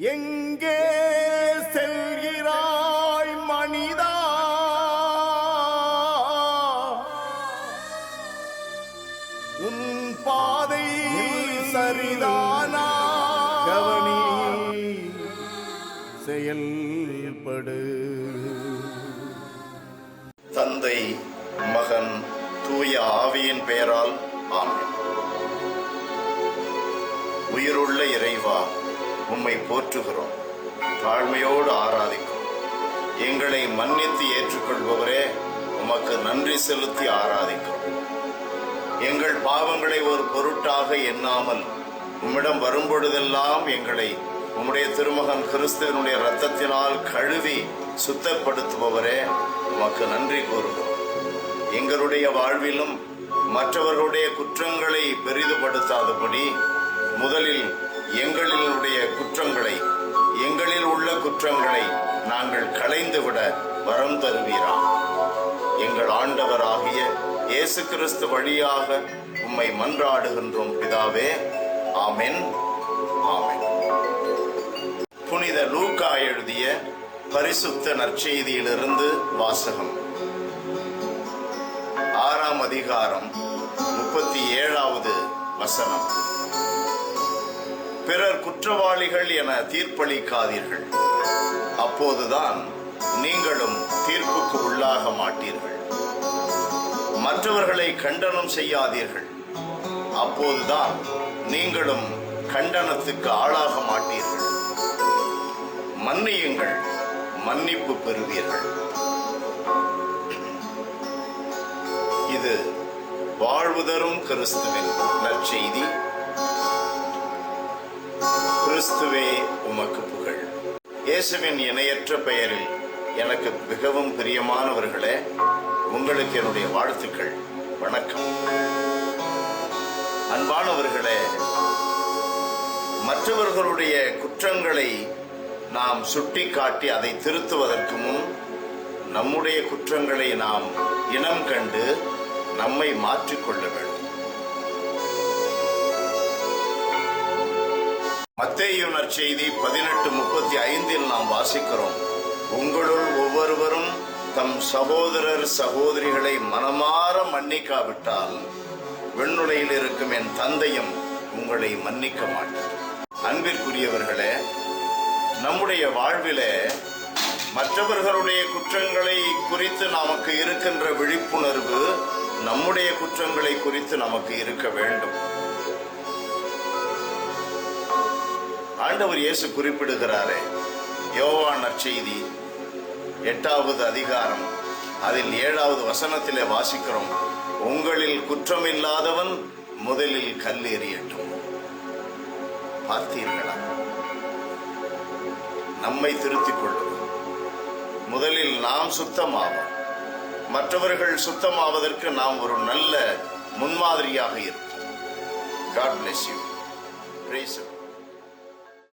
எங்கே செல்கிறாய் மனிதா? உன் பாதை சரிதானா? கவனி செயல்படு. தந்தை மகன் தூய ஆவியின் பெயரால் ஆமென். உயிருள்ள இறைவா உம்மை போற்றுகிறோம். தாழ்மையோடு ஆராதிக்கும் எங்களை மன்னித்து ஏற்றுக்கொள்பவரே உமக்கு நன்றி செலுத்தி ஆராதிக்கும் எங்கள் பாவங்களை ஒரு பொருட்டாக எண்ணாமல் உம்மிடம் வரும்பொழுதெல்லாம் எங்களை உம்முடைய திருமகன் கிறிஸ்துவனுடைய ரத்தத்தினால் கழுவி சுத்தப்படுத்துபவரே உமக்கு நன்றி கூறுகிறோம். எங்களுடைய வாழ்விலும் மற்றவர்களுடைய குற்றங்களை பெரிதுபடுத்தாதபடி முதலில் குற்றங்களை நாங்கள் களைந்துவிட வரம் தருவீராம் எங்கள் ஆண்டவராகிய இயேசு கிறிஸ்து வழியாக உம்மை மன்றாடுகின்றோம் பிதாவே. ஆமென். ஆமென். புனித லூக்கா எழுதிய பரிசுத்த நற்செய்தியிலிருந்து வாசகம். ஆறாம் அதிகாரம் முப்பத்தி ஏழாவது வசனம். பிறர் குற்றவாளிகள் என தீர்ப்பளிக்காதீர்கள். அப்போதுதான் நீங்களும் தீர்ப்புக்கு உள்ளாக மாட்டீர்கள். மற்றவர்களை கண்டனம் செய்யாதீர்கள். அப்போதுதான் நீங்களும் கண்டனத்துக்கு ஆளாக மாட்டீர்கள். மன்னியுங்கள் மன்னிப்பு பெறுவீர்கள். இது வாழ்வுதரும் கிறிஸ்துவின் நற்செய்தி. கிறிஸ்துவே உமக்கு புகழ். இயேசுவின் இணையற்ற பெயரில் எனக்கு மிகவும் பிரியமானவர்களே உங்களுக்கு என்னுடைய வாழ்த்துக்கள். வணக்கம். அன்பானவர்களே மற்றவர்களுடைய குற்றங்களை நாம் சுட்டி காட்டி அதை திருத்துவதற்கு முன் நம்முடைய குற்றங்களை நாம் இனம் கண்டு நம்மை மாற்றிக்கொள்ள வேண்டும். மத்தேயு நற்செய்தி பதினெட்டு முப்பத்தி ஐந்தில் நாம் வாசிக்கிறோம். உங்களுள் ஒவ்வொருவரும் தம் சகோதரர் சகோதரிகளை மனமாற மன்னிக்காவிட்டால் விண்ணுலையில் இருக்கும் என் தந்தையும் உங்களை மன்னிக்க மாட்டார். அன்பிற்குரியவர்களே நம்முடைய வாழ்விலே மற்றவர்களுடைய குற்றங்களை குறித்து நமக்கு இருக்கின்ற விழிப்புணர்வு நம்முடைய குற்றங்களை குறித்து நமக்கு இருக்க வேண்டும். ஆண்டவர் இயேசு குறிப்பிடுகிறாரே யோவான் நற்செய்தி எட்டாவது அதிகாரம் அதில் ஏழாவது வசனத்திலே வாசிக்கிறோம் உங்களில் குற்றமில்லாதவன் முதலில் கல் எறியட்டும். பார்த்தீர்களா? நம்மை திருத்திக் கொள்ளும் முதலில் நாம் சுத்தமாவோம். மற்றவர்கள் சுத்தமாவதற்கு நாம் ஒரு நல்ல முன்மாதிரியாக இருப்போம். God bless you